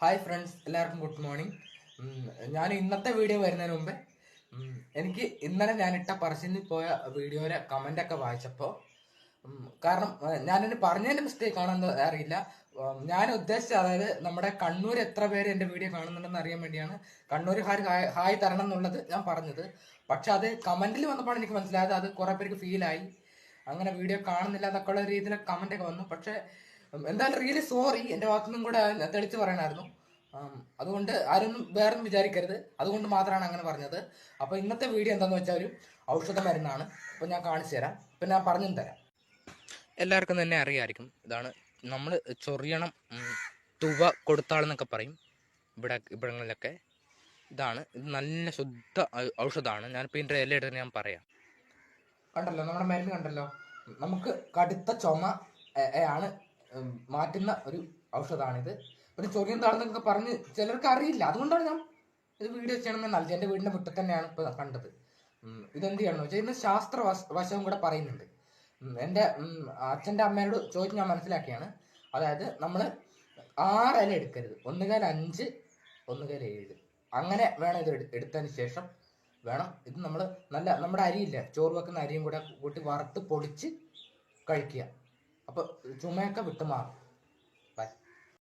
Hi friends എല്ലാവർക്കും good morning ഞാൻ ഇന്നത്തെ വീഡിയോ വരുന്നതിന് മുമ്പേ എനിക്ക് ഇന്നലെ ഞാൻ ഇട്ട പറശ്ശിനി പോയ വീഡിയോയിലെ കമന്റ് ഒക്കെ വായിച്ചപ്പോൾ കാരണം ഞാനതിന് പറഞ്ഞതിന്റെ മിസ്റ്റേക്ക് ആണെന്ന് അറിയില്ല. ഞാൻ ഉദ്ദേശിച്ചത് അതായത് നമ്മുടെ കണ്ണൂർ എത്ര പേര് എന്റെ വീഡിയോ കാണുന്നുണ്ടെന്ന് അറിയാൻ വേണ്ടിയാണ് കണ്ണൂർ ഹായ് ഹായ്- തരണം എന്നുള്ളത് ഞാൻ പറഞ്ഞത്. പക്ഷെ അത് കമന്റിൽ വന്നപ്പോൾ എനിക്ക് മനസ്സിലായത് അത് കുറേ പേർക്ക് ഫീലായി അങ്ങനെ വീഡിയോ കാണുന്നില്ല എന്നൊക്കെ ഉള്ള രീതിയിൽ കമന്റ് ഒക്കെ വന്നു. പക്ഷെ എന്തായാലും റിയലി സോറി എന്റെ വാക്കൊന്നും കൂടെ തെളിച്ച് പറയണമായിരുന്നു അതുകൊണ്ട് ആരൊന്നും വേറൊന്നും വിചാരിക്കരുത്. അതുകൊണ്ട് മാത്രമാണ് അങ്ങനെ പറഞ്ഞത്. അപ്പോൾ ഇന്നത്തെ വീഡിയോ എന്താന്ന് വെച്ചാൽ ഒരു ഔഷധ മരുന്നാണ്. അപ്പൊ ഞാൻ കാണിച്ചു തരാം. ഇപ്പൊ ഞാൻ പറഞ്ഞു തരാം. എല്ലാവർക്കും തന്നെ അറിയാമായിരിക്കും ഇതാണ് നമ്മൾ ചൊറിയണം തുവ കൊടുത്താളെന്നൊക്കെ പറയും. ഇവിടെ ഇവിടങ്ങളിലൊക്കെ. ഇതാണ്. ഇത് നല്ല ശുദ്ധ ഔഷധമാണ്. ഞാനിപ്പോൾ ഇതിന്റെ ഇല എടുത്ത് ഞാൻ പറയാം. കണ്ടല്ലോ നമ്മുടെ മരുന്ന് കണ്ടല്ലോ. നമുക്ക് കടുത്ത ചുമ ആണ്. മാറ്റുന്ന ഒരു ഔഷധമാണിത്. ഒരു ചൊറിയും താഴ്ന്നൊക്കെ പറഞ്ഞ് ചിലർക്ക് അറിയില്ല. അതുകൊണ്ടാണ് ഞാൻ ഇത് വീഡിയോ ചെയ്യണമെന്ന് നൽകി എന്റെ വീടിന്റെ മുറ്റത്ത് തന്നെയാണ് ഇപ്പോൾ കണ്ടത്. ഇത് ഇതെന്ത് ചെയ്യണമെന്ന് വെച്ചാൽ ഇതിന് ശാസ്ത്ര വശവും കൂടെ പറയുന്നുണ്ട്. എന്റെ അച്ഛന്റെ അമ്മയോട് ചോദിച്ച് ഞാൻ മനസ്സിലാക്കിയാണ്. അതായത് നമ്മൾ ആറ് ഇല എടുക്കരുത്. ഒന്നുകാൽ അഞ്ച് ഒന്നുകാൽ ഏഴ്. അങ്ങനെ വേണം ഇത് എടുത്തതിന് ശേഷം വേണം ഇത് നമ്മൾ നല്ല നമ്മുടെ അരിയില്ല? ചോറ് വെക്കുന്ന അരിയും കൂടെ കൂട്ടി വറുത്ത് പൊടിച്ച് കഴിക്കുക. അപ്പോൾ ചുമയൊക്കെ വിട്ടുമാറും